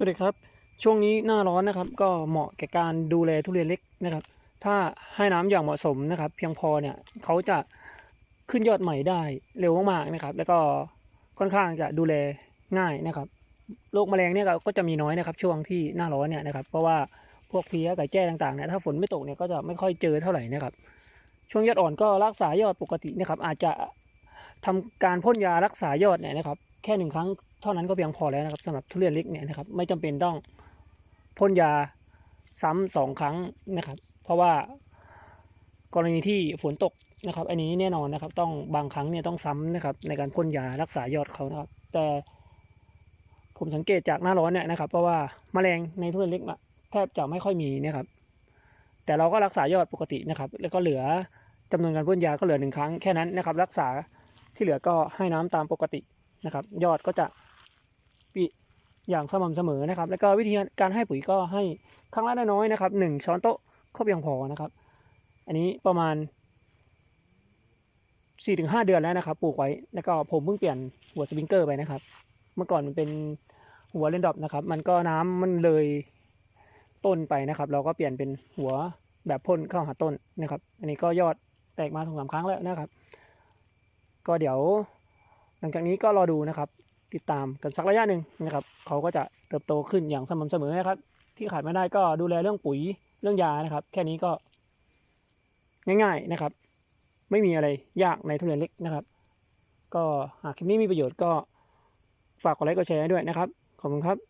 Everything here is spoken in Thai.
สวัสดีครับ ช่วงนี้หน้าร้อนนะครับ ก็เหมาะแก่การดูแลทุเรียนเล็กนะครับ ถ้าให้น้ำอย่างเหมาะสมนะครับ เพียงพอเนี่ยเขาจะขึ้นยอดใหม่ได้เร็วมากๆนะครับ แล้วก็ค่อนข้างจะดูแลง่ายนะครับโรคแมลงเนี่ยก็จะมีน้อยนะครับ ช่วงที่หน้าร้อนเนี่ยนะครับ เพราะว่าพวกเพลี้ยไก่แจ้ต่างๆเนี่ยถ้าฝนไม่ตกเนี่ยก็จะไม่ค่อยเจอเท่าไหร่นะครับ ช่วงยอดอ่อนก็รักษายอดปกตินะครับ อาจจะทำการพ่นยารักษายอดเนี่ยนะครับ แค่หนึ่งครั้ง เท่านั้นก็เพียงพอแล้วนะครับสำหรับทุเรียนเล็กเนี่ยนะครับไม่จำเป็นต้องพ่นยาซ้ำสองครั้งนะครับ เพราะว่ากรณีที่ฝนตกนะครับ อันนี้แน่นอนนะครับ ต้องบางครั้งเนี่ยต้องซ้ำนะครับ ในการพ่นยารักษายอดเขานะครับ แต่ผมสังเกตจากหน้าร้อนเนี่ยนะครับ เพราะว่าแมลงในทุเรียนเล็กแทบจะไม่ค่อยมีนะครับ แต่เราก็รักษายอดปกตินะครับ แล้วก็เหลือจำนวนการพ่นยาก็เหลือหนึ่งครั้งแค่นั้นนะครับ รักษาที่เหลือก็ให้น้ำตามปกตินะครับ ยอดก็จะ ปีอย่างสม่ำเสมอนะครับ แล้วก็วิธีการให้ปุ๋ยก็ให้ครั้งละน้อยๆนะครับหนึ่งช้อนโต๊ะก็เพียงพอนะครับ อันนี้ประมาณ4ี่ถึงห้าเดือนแล้วนะครับ ปลูกไว้ แล้วก็ผมเพิ่งเปลี่ยนหัวสปริงเกอร์ไปนะครับ เมื่อก่อนมันเป็นหัวเลนดอปนะครับ มันก็น้ำมันเลยต้นไปนะครับ เราก็เปลี่ยนเป็นหัวแบบพ่นเข้าหาต้นนะครับ อันนี้ก็ยอดแตกมาสองสามครั้งแล้วนะครับ ก็เดี๋ยว หลังจากนี้ก็รอดูนะครับ ติดตามกันสักระยะหนึ่งนะครับเขาก็จะเติบโตขึ้นอย่างสม่ำเสมอนะครับ ที่ขาดไม่ได้ก็ดูแลเรื่องปุ๋ยเรื่องยานะครับ แค่นี้ก็ง่าย ๆนะครับ ไม่มีอะไรยากในทุเรียนเล็กนะครับ ก็หากคลิปนี้มีประโยชน์ก็ฝากกดไลค์กดแชร์ด้วยนะครับ ขอบคุณครับ